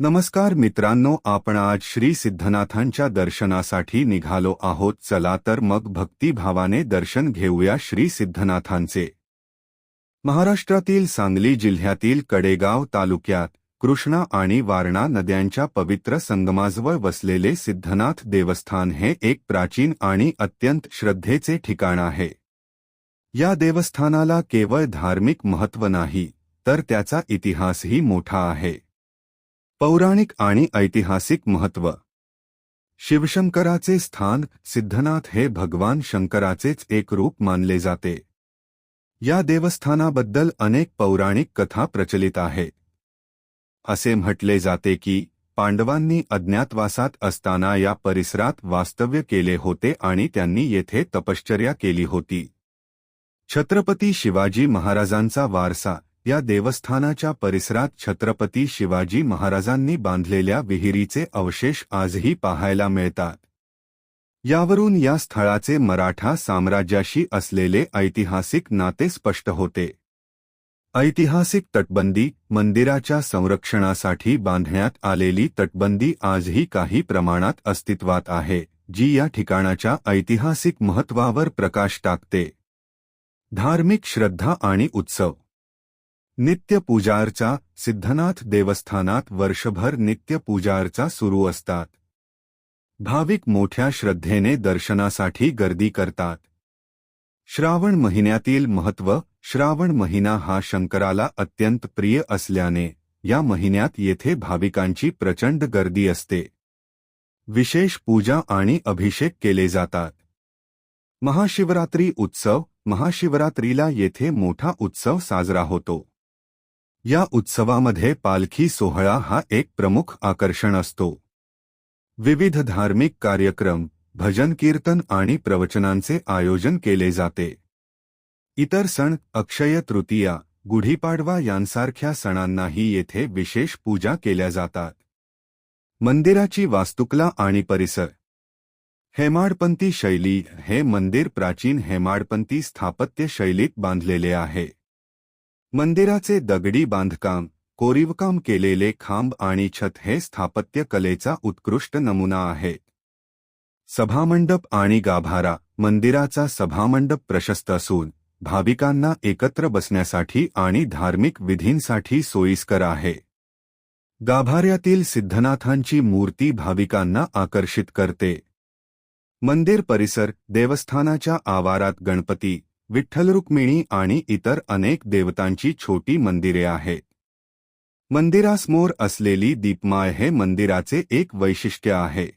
नमस्कार मित्रांनो आपण आज श्री सिद्धनाथांच्या दर्शनासाठी निघालो आहोत. चला तर मग भक्तिभावाने दर्शन घेऊया श्री सिद्धनाथांचे. महाराष्ट्रातील सांगली जिल्ह्यातील कडेगाव तालुक्यात कृष्णा आणि वारणा नद्यांच्या पवित्र संगमाजवळ वसलेले सिद्धनाथ देवस्थान हे एक प्राचीन आणि अत्यंत श्रद्धेचे ठिकाण आहे. या देवस्थानाला केवळ धार्मिक महत्त्व नाही तर त्याचा इतिहासही मोठा आहे. पौराणिक आणि ऐतिहासिक महत्त्व शिवशंकराचे स्थान सिद्धनाथ हे भगवान शंकराचेच एक रूप मानले जाते. या देवस्थानाबद्दल अनेक पौराणिक कथा प्रचलित आहे. असे म्हटले जाते की पांडवांनी अज्ञातवासात असताना या परिसरात वास्तव्य केले होते आणि त्यांनी येथे तपश्चर्या केली होती. छत्रपती शिवाजी महाराजांचा वारसा या देवस्थानाच्या परिसरात छत्रपती शिवाजी महाराजांनी बांधलेल्या विहिरीचे अवशेष आजही पाहायला मिळतात. यावरून या स्थळाचे मराठा साम्राज्याशी असलेले ऐतिहासिक नाते स्पष्ट होते. ऐतिहासिक तटबंदी मंदिराच्या संरक्षणासाठी बांधण्यात आलेली तटबंदी आजही काही प्रमाणात अस्तित्वात आहे जी या ठिकाणाच्या ऐतिहासिक महत्त्वावर प्रकाश टाकते. धार्मिक श्रद्धा आणि उत्सव नित्य पूजार्चा सिद्धनाथ देवस्थानात वर्षभर नित्य पूजार्चा सुरू असतात. भाविक मोठ्या श्रद्धेने दर्शनासाठी गर्दी करतात. श्रावण महिन्यातील महत्त्व श्रावण महिना हा शंकराला अत्यंत प्रिय असल्याने या महिन्यात येथे भाविकांची प्रचंड गर्दी असते. विशेष पूजा आणि अभिषेक केले जातात. महाशिवरात्री उत्सव महाशिवरात्रीला येथे मोठा उत्सव साजरा होतो. या उत्सवामध्ये पालखी सोहळा हा एक प्रमुख आकर्षण असतो. विविध धार्मिक कार्यक्रम भजन कीर्तन आणि प्रवचनांचे आयोजन केले जाते. इतर सण अक्षय तृतीया गुढीपाडवा यांसारख्या सणांनाही येथे विशेष पूजा केल्या जातात. मंदिराची वास्तुकला आणि परिसर. हेमाडपंथी शैली हे मंदिर प्राचीन हेमाडपंथी स्थापत्य शैलीत बांधलेले आहे. मंदिराचे दगडी बांधकाम कोरीवकाम केलेले खांब आणि छत हे स्थापत्य कलेचा उत्कृष्ट नमुना आहे. सभामंडप आणि गाभारा मंदिराचा सभामंडप प्रशस्त असून भाविकांना एकत्र बसण्यासाठी आणि धार्मिक विधींसाठी सोयीस्कर आहे. गाभाऱ्यातील सिद्धनाथांची मूर्ती भाविकांना आकर्षित करते. मंदिर परिसर देवस्थानाच्या आवारात गणपती विठ्ठल रुक्मिणी आणि इतर अनेक देवतांची छोटी मंदिरे आहेत. मंदिरासमोर असलेली दीपमाळ हे मंदिराचे एक वैशिष्ट्य आहे.